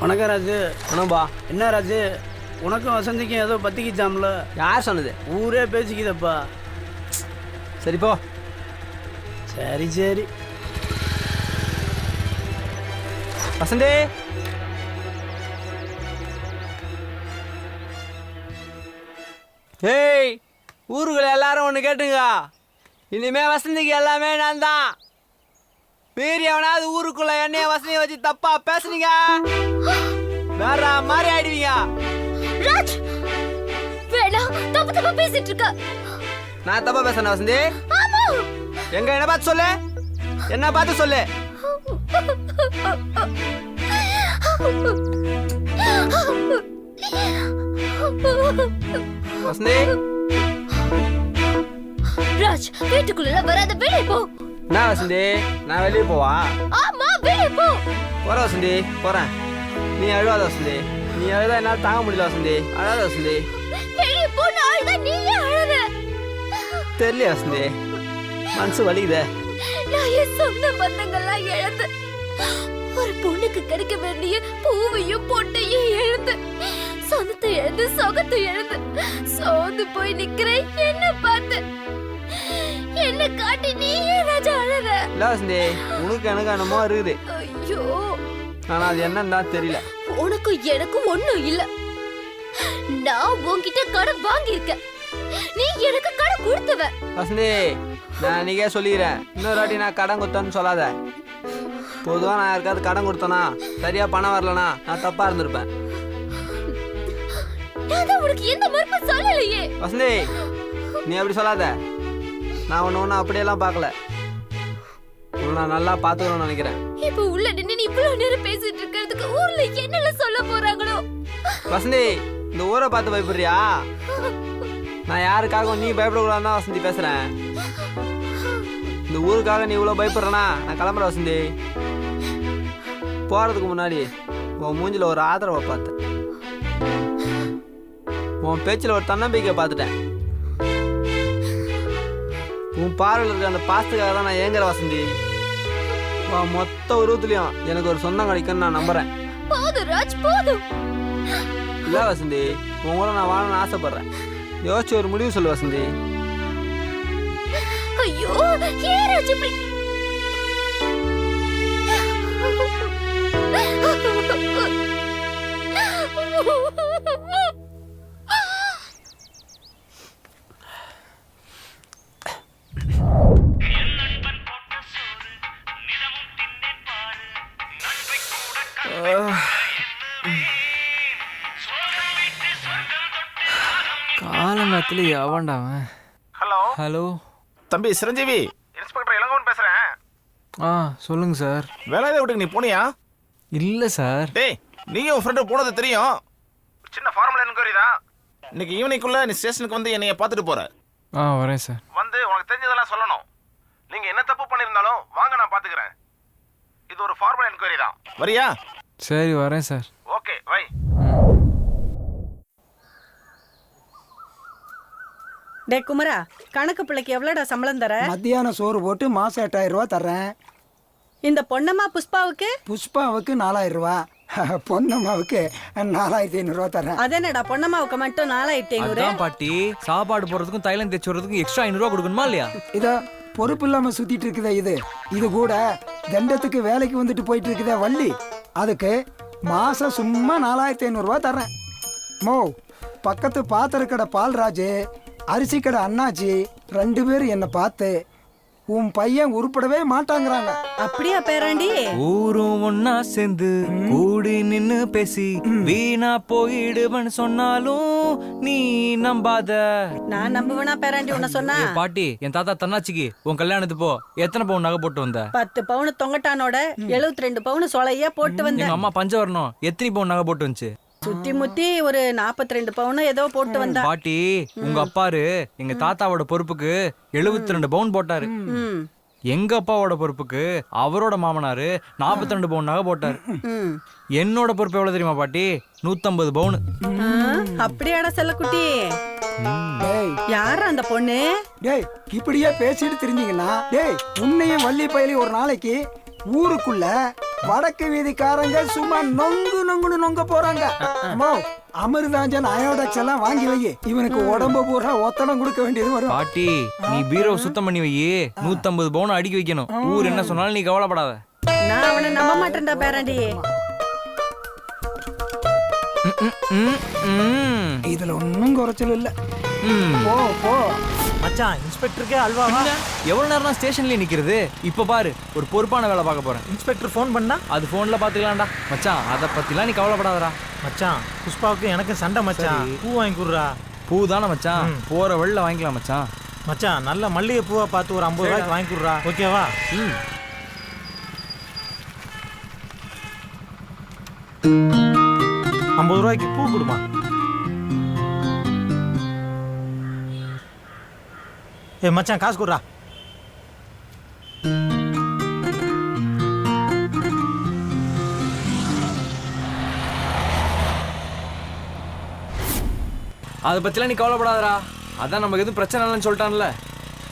வணக்கம் ராஜு. ஆனாம்பா என்ன ராஜு? உனக்கும் வசந்திக்கும் ஏதோ பத்திக்கிச்சாம்ல? யார் சொன்னது? ஊரே பேசிக்குதப்பா. சரி போ. சரி சரி. வசந்தி! ஏய் ஊருக்குள்ள எல்லாரும் ஒன்று கேட்டுங்க. இனிமே வசந்திக்கு எல்லாமே நான் தான் மீறி எவனாவது ஊருக்குள்ள என்னைய வசதியை வச்சு தப்பா பேசுனீங்க? வேற மாதிரி ஆயிடுவீங்க. ராஜ்! வேணாம் தப்பு தப்பா பேசிட்டு இருக்க. நான் தப்பா பேசுறேன் வசந்தி? ஆமா! எங்க என்ன பார்த்து சொல்லு. என்ன பார்த்து சொல்லு. வசந்தி? ராஜ் வீட்டுக்குள்ள வராத வெளியே போ. என்ன வசந்தி நான் வெளியே போவா? ஆமா வெளியே போ. போற வசந்தி போறேன். நீ அழுவாத வசந்தி. நீ அழுதா என்னால் தாங்க முடியல வசந்தி. அழாத வசந்தி. வெளியே போ நான் தான் நீயே அழற தெரியல வசந்தி? மனசு வலிக்குதே. நான் என் சொந்த பந்தங்கள்லாம் இழந்து ஒரு பொண்ணுக்கு கிடைக்க வேண்டிய பூவையும் பொட்டையும் இழந்து சொந்தத்தை இழந்து சொகத்தை இழந்து சோர்ந்து போய் நிக்கிறேன். என்ன பார்த்து. என்ன காட்டி நீ ராஜா அழற. வசந்தி உனக்கு எனக்கு என்னமோ இருக்குது. ஐயோ. ஆனா அது என்னன்னு தான் தெரியல. உனக்கும் எனக்கும் ஒண்ணும் இல்ல. நான் உன்கிட்ட கடன் வாங்கியிருக்கேன். நீ எனக்கு கடன் கொடுத்தவ. வசந்தி நான் அன்னைக்கே சொல்லிக்கிறேன் இன்னொரு வாட்டி நான் கடன் கொடுத்தேன்னு சொல்லாத. பொதுவாக நான் யாருக்காவது கடன் கொடுத்தேனா சரியா பணம் வரலனா நான் தப்பா இருந்திருப்பேன். நான் தான் உனக்கு எந்த மறுப்பும் சொல்லலையே. வசந்தி நீ அப்படி சொல்லாத. நான் ஒன்று ஒன்றும் அப்படியெல்லாம் பார்க்கல. நான் நல்லா பார்த்துக்கணும்னு நினைக்கிறேன். இப்ப உள்ள நின்னு நீ இவ்வளவு நேரம் பேசிட்டு இருக்கிறதுக்கு ஊர்ல என்னல சொல்ல போறாங்களோ? வசந்தி இந்த ஊரை பார்த்து பயப்படுறியா? நான் யாருக்காகவும் நீ பயப்படக்கூடாதுன்னு தான் வசந்தி பேசுறேன். இந்த ஊருக்காக நீ இவ்வளோ பயப்படுறனா? நான் கிளம்புறேன் வசந்தி. போறதுக்கு முன்னாடி உன் மூஞ்சில ஒரு ஆதரவை பார்த்தேன். உன் பேச்சில் ஒரு தன்னம்பிக்கை பார்த்துட்டேன். உன் பார்வையில் இருக்க அந்த பாசத்துக்காக தான் நான் ஏங்குற வசந்தி. மொத்த உருவத்துலையும் எனக்கு ஒரு சொந்தம் கிடைக்கும்னு நான் நம்புறேன். போதும் ராஜ் போதும். இல்ல வசந்தி உன் கூட நான் வாழணும்னு ஆசைப்படுறேன். யோசிச்சு ஒரு முடிவு சொல்லு வசந்தி. ஐயோ ஏன் ராஜ் இப்படி காலங்காத்துல எவன்டாவன் ஹலோ? ஹலோ? தம்பி சிரஞ்சீவி. இன்ஸ்பெக்டர் இளங்கோவன் பேசுறேன். ஆ சொல்லுங்க சார். வேலாயுத வீட்டுக்கு நீ போனியா? இல்லை சார். டேய் நீயும் உன் ஃப்ரெண்டு போனது தெரியும். சின்ன ஃபார்மல் என்கொயரி தான். இன்னைக்கு ஈவினிங்குள்ள நீ ஸ்டேஷனுக்கு வந்து என்னைய பார்த்துட்டு போற. ஆ வரேன் சார். வந்து உனக்கு தெரிஞ்சதெல்லாம் சொல்லணும். நீங்க என்ன தப்பு பண்ணியிருந்தாலும் வாங்க நான் பாத்துக்கிறேன். இது ஒரு ஃபார்மல் என்கொயரி தான். வரியா? சரி வரேன் சார் ஓகே வை டே குமரா கணக்கு பிள்ளைக்கு எவ்வளோடா சம்பளம் தர? மத்தியானம் சோறு போட்டு மாசம் எட்டாயிரம் ரூபா தர்றேன். இந்த பொன்னம்மா புஷ்பாவுக்கு? புஷ்பாவுக்கு நாலாயிரம் ரூபா பொன்னம்மாவுக்கு நாலாயிரத்தி ஐநூறுரூவா தர்றேன். அதேனடா பொன்னம்மாவுக்கு மட்டும் நாலாயிரத்தி ஐநூறு? அதான் பாட்டி. சாப்பாடு போடுறதுக்கும் தைலம் தேய்ச்சி விடுறதுக்கும் எக்ஸ்ட்ரா ஐநூறுவா கொடுக்கணுமா இல்லையா? இதோ பொறுப்பு இல்லாம சுத்திட்டு இருக்குதே இது. இது கூட தண்டத்துக்கு வேலைக்கு வந்துட்டு போயிட்டு இருக்குதே வள்ளி. அதுக்கு மாசம் சும்மா நாலாயிரத்தி ஐநூறுரூவா தர்றேன். மோ பக்கத்து பாத்திரக்கடை பால்ராஜு அரிசி கடை அண்ணாச்சி ரெண்டு பேரும் என்னை பார்த்து உன் பையன் உருப்படவே மாட்டாங்கிறாங்க. அப்படியா பேராண்டி? ஊரும் ஒன்னா சேர்ந்து கூடி நின்னு பேசி வீணா போயிடுவன்னு சொன்னாலும் நீ நம்பாத. நான் நம்புவேனா பேராண்டி உன்னை சொன்னா? பாட்டி என் தாத்தா தன்னாச்சிக்கு உன் கல்யாணத்துக்கு போ. எத்தனை பவுன் நகை போட்டு வந்த? பத்து பவுனு தொங்கட்டானோட எழுபத்தி ரெண்டு பவுனு சொலையா போட்டு வந்தேன் அம்மா பஞ்சவரணம் எத்தனை பவுன் நகை போட்டு வந்துச்சு? சுத்தி முத்தி ஒரு நாற்பத்தி ரெண்டு பவுனு ஏதோ போட்டு வந்தா. பாட்டி உங்க அப்பாரு எங்க தாத்தாவோட பொறுப்புக்கு 72 ரெண்டு பவுன் போட்டாரு. எங்க அப்பாவோட பொறுப்புக்கு அவரோட மாமனாரு 42 ரெண்டு பவுன் நகை போட்டாரு. என்னோட பொறுப்பு எவ்வளவு தெரியுமா பாட்டி? 150 பவுன். அப்படியாடா செல்லக்குட்டி. டேய். யாரா அந்த பொண்ணு? டேய் இப்படியே பேசிட்டு தெரிஞ்சீங்கன்னா டேய் உன்னையும் வள்ளி பயலி ஒரு நாளைக்கு ஊருக்குள்ள வடக்கு வீதிக்காரங்க சும்மா நொங்கு நொங்குன்னு நொங்க போறாங்க. அம்மோ அமிர்தாஞ்சன் அயோடெக்ஸ் எல்லாம் வாங்கி வை இவனுக்கு உடம்பு பூரா ஒத்தடம் கொடுக்க வேண்டியது வரும். பாட்டி நீ பீரோ சுத்தம் பண்ணி வை நூத்தம்பது பவுன் அடுக்கி வைக்கணும். ஊர் என்ன சொன்னாலும் நீ கவலைப்படாத. நான் அவனை நம்ப மாட்டேன்டா பேராண்டி. இதுல ஒன்னும் குறைச்சல் இல்ல. போ போ. மச்சான் இன்ஸ்பெக்டருக்கே அல்வாவா எவ்வளவு நேரம் தான் ஸ்டேஷன்லயே நிக்கிறது? இப்ப பாரு ஒரு பொறுப்பான வேலை பார்க்க போறேன். இன்ஸ்பெக்டர் ஃபோன் பண்ணா? அது போன்ல பாத்துக்கலாம்டா. மச்சான் அத பத்திலாம் நீ கவலைப்படாதடா. மச்சான் புஷ்பாவுக்கு எனக்கு சண்டை மச்சான். பூ வாங்கி கொடுறா. பூ தானே மச்சான். போற வழியில வாங்கிக்கலாம் மச்சான். மச்சான் நல்ல மல்லிகை பூவா பார்த்து ஒரு ஐம்பது ரூபாய்க்கு வாங்கி கொடுறா. ஓகேவா ம். ஐம்பது ரூபாய்க்கு பூ கொடுமா. ஏ மச்சான் காசு கொடுறா. அதை பத்திலாம் நீ கவலைப்படாதடா. அதான் நமக்கு எதுவும் பிரச்சனை இல்லைன்னு சொல்லிட்டான்ல.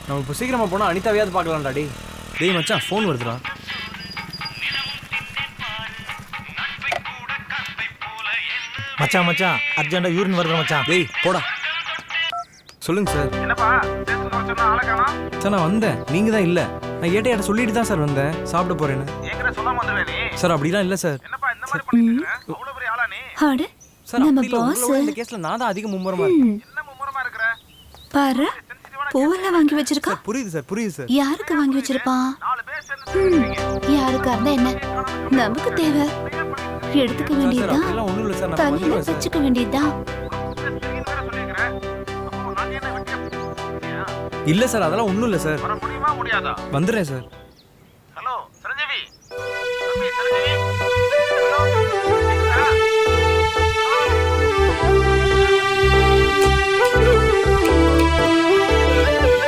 நம்ம இப்போ சீக்கிரமா போனா அனிதாவையாவது பார்க்கலாம்டா டேய். டேய் மச்சான் ஃபோன் வருதுடா. மச்சான் மச்சான் அர்ஜென்டா யூரின் வருது மச்சான். டேய் போடா. சொல்லுங்க சார். என்னப்பா சார் நான் வந்தேன். நீங்க தான் இல்ல. நான் ஏட்டையாட்ட சொல்லிட்டு தான் சார் வந்தேன். சாப்பிட போறேன்னு. சார் அப்படிலாம் இல்ல சார். சார் நம்ம விட இந்த கேஸ்ல நான் தான் அதிக மும்முரமா இருக்கேன். என்ன மும்முரமா இருக்கிற? பாரு பூவெல்லாம் வாங்கி வச்சிருக்கா. சார் புரியுது சார் புரியுது சார். யாருக்கு வாங்கி வச்சிருப்பான் நாலு பேர் சேர்ந்து யாருக்கா இருந்தா என்ன? நமக்கு தேவை. எடுத்துக்க வேண்டியதுதான். தலையில வச்சுக்க வேண்டியதுதான். இல்ல சார் அதெல்லாம் ஒண்ணும் இல்ல சார் வர முடியுமா முடியாதா வந்துடுறேன் சார் ஹலோ சிரஞ்சீவி தம்பி சிரஞ்சீவி ஹலோ கேக்குதா?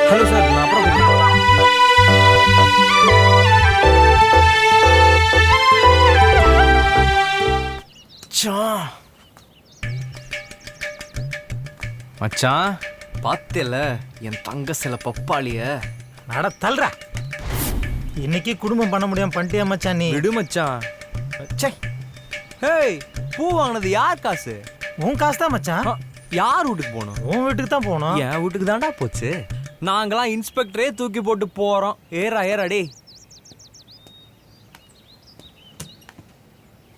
ஹலோ சார் நான் அப்புறம் கூப்பிடுறேன். மச்சான். மச்சான் பார்த்தேல என் தங்க சில பப்பாளிய. நட தள்ளுறா. இன்னைக்கு குடும்பம் பண்ண முடியாம பண்ணிட்டியா மச்சான் நீ? விடு மச்சான். ச்சே. ஹேய் பூ வாங்கினது யார் காசு? உன் காசு தான் மச்சான் யார் வீட்டுக்கு போகணும்? உன் வீட்டுக்கு தான் போகணும். என் வீட்டுக்கு தான்டா போச்சு. நாங்களாம் இன்ஸ்பெக்டரே தூக்கி போட்டு போறோம். ஏறா ஏறா டேய்.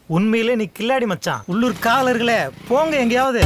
உண்மையிலே நீ கில்லாடி மச்சான். உள்ளூர் காவலர்களே போங்க எங்கேயாவது.